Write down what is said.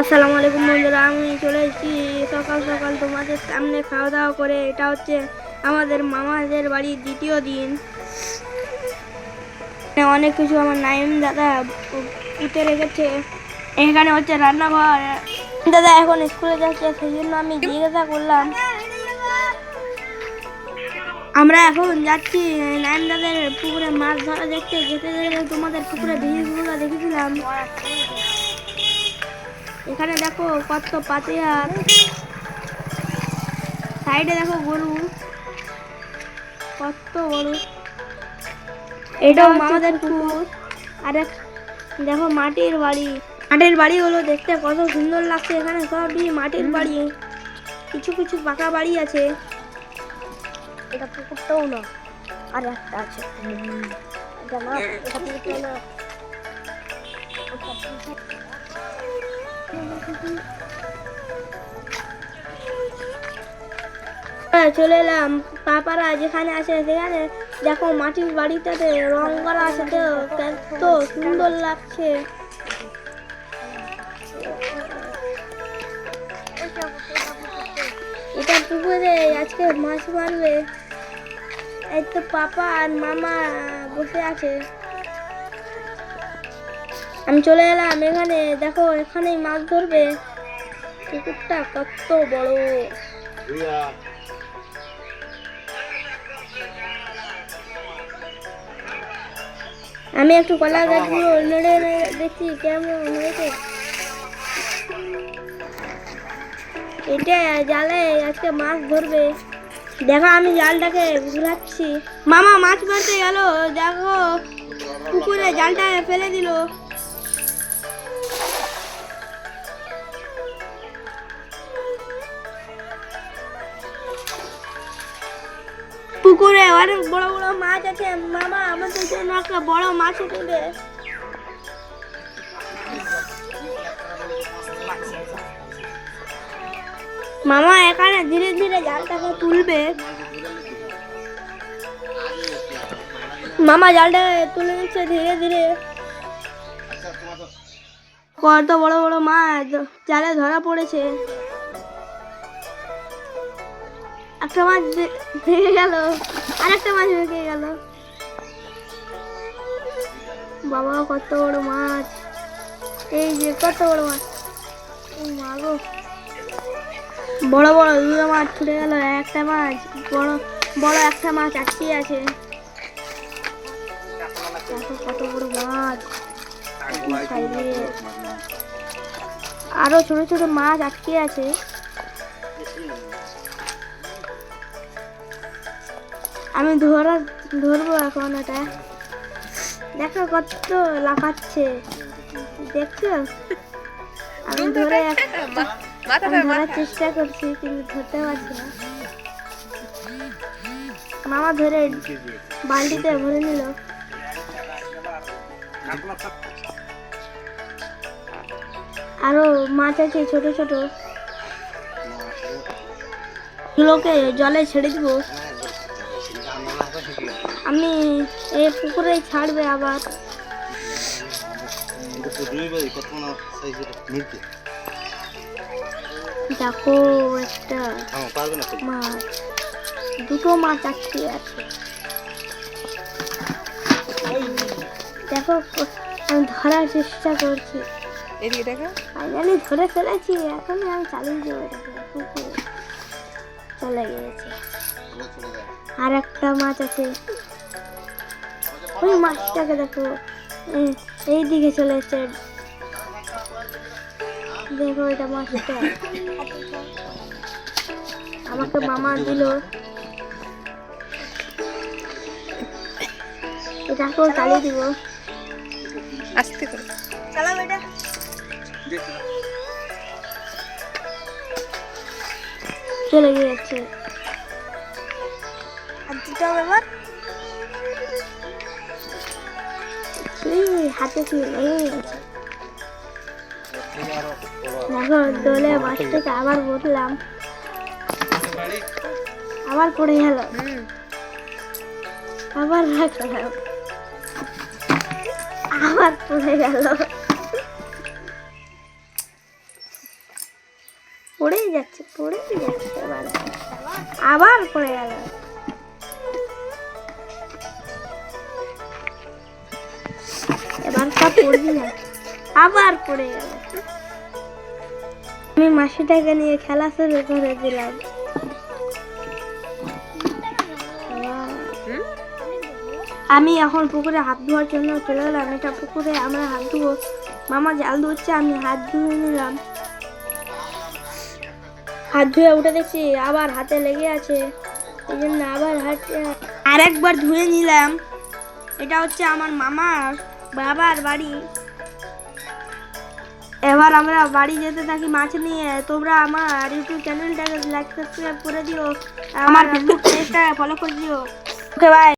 আসসালামু আলাইকুম বন্ধুরা, আমি চলে এসেছি। সকাল সকাল তোমাদের সামনে খাওয়া দাওয়া করে, এটা হচ্ছে আমাদের মামাদের বাড়ির দ্বিতীয় দিন। অনেক কিছু আমার নাইম দাদা পুঁতে রেখেছে। এখানে হচ্ছে রান্নাঘর। দাদা এখন স্কুলে যাচ্ছে সেই জন্য আমি জিজ্ঞাসা করলাম। আমরা এখন যাচ্ছি, নাইম দাদের পুকুরে মাছ ধরা দেখতে। যেতে যেতে তোমাদের পুকুরে ভিড়গুলো দেখেছিলাম। এখানে দেখো কত পাতিহার। সাইডে দেখো গরু। কত গরু। এটাও আমাদের পুকুর। আর দেখো মাটির বাড়ি। মাটির বাড়ি হলো দেখতে কত সুন্দর লাগছে এখানে সবই মাটির বাড়ি। কিছু কিছু পাকা বাড়ি আছে। এটা পুকুরটাও না। আর একটা আছে। এটা না এটা পুকুরটা না। চলে এলাম। পাপারা যেখানে আছে সেখানে। দেখো, মাটির বাড়িটাতে রং করা আছে তো। কত সুন্দর লাগছে। এটা পুকুরে আজকে মাছ মারবে। এই তো পাপা আর মামা বসে আছে। আমি চলে এলাম, এখানে দেখো এখানেই মাছ ধরবে। পুকুরটা কত বড়। আমি একটু কলা গাছগুলো নেড়ে দেখছি কেমন হয়েছে। এটা জালে আজকে মাছ ধরবে। দেখো আমি জালটাকে ঘুরাচ্ছি। মামা, মাছ মারতে গেল। দেখো, পুকুরে জালটা ফেলে দিল। পুকুরে অনেক বড় বড় মাছ আছে। মামা আমাদের জন্য একটা বড় মাছ দেবে মামা, এখানে ধীরে ধীরে জালটাকে তুলবে। মামা, জালটাকে তুলে নিচ্ছে ধীরে ধীরে। কত বড় বড় মাছ, জালে ধরা পড়েছে। একটা মাছ ভেঙে গেল। আরেকটা মাছ ভেঙে গেল। বাবা, কত বড় মাছ। এই যে, কত বড় মাছ। ও মা গো। বড় বড় দুটো মাছ ছুটে গেল। একটা মাছ, বড় বড় একটা মাছ আটকে আছে। কত বড় মাছ। আরও ছোট ছোট মাছ আটকে আছে। আমি ধরা ধরবো এখন এটা। দেখো কত লাফাচ্ছে। দেখছ? আমি ধরে ধরার চেষ্টা করছি কিন্তু ধরতে পারছি না। মামা ধরে বালতিতে ভরে নিল। আরও মাছ আছে ছোট ছোট। গুলোকে জলে ছেড়ে দিব। আমি এই পুকুরে ছাড়বে আবার। দেখো একটা মাছ। দুটো মাছ আটকে আছে। দেখো আমি ধরার চেষ্টা করছি। এদিকে দেখা। ফাইনালি ধরে ফেলেছি এখন আমি চালিয়ে দেবো পুকুরে চলে গিয়েছে। আর একটা মাছ আছে। ওই মাছটাকে দেখো। এই- এই দিকে চলে এসছে। দেখো এটা মাছটা। আমাকে মামা দিল। এটাকেও চালিয়ে দিব। আস্তে করে। চালাও এটা। চলে গিয়েছে। আর দিতে হবে এই হাতে কি লেগে গেছে দেখো দোলে বাস থেকে আবার বসলাম আবার পড়ে গেল আবার রাখলাম আবার পড়ে গেল পড়েই যাচ্ছে পড়েই যাচ্ছে এবার আবার পড়ে গেল না। আবার পড়ে আমি মাসিটাকে নিয়ে খেলা শুরু করে দিলাম। আমি এখন পুকুরে হাত ধোয়ার জন্য চলে গেলাম। এটা পুকুরে আমরা হাত ধুবো। মামা জাল ধরছে, আমি হাত ধুয়ে নিলাম। হাত ধুয়ে উঠে দেখছি আবার হাতে লেগে আছে। এই জন্য আবার হাত আরেকবার ধুয়ে নিলাম। এটা হচ্ছে আমার মামার বাবার বাড়ি। এবার আমরা বাড়ি যেতে থাকি মাছ নিয়ে। তোমরা আমার ইউটিউব চ্যানেলটাকে লাইক সাবস্ক্রাইব করে দিও। আমার ফেসবুক পেজটা ফলো করে দিও। Okay bye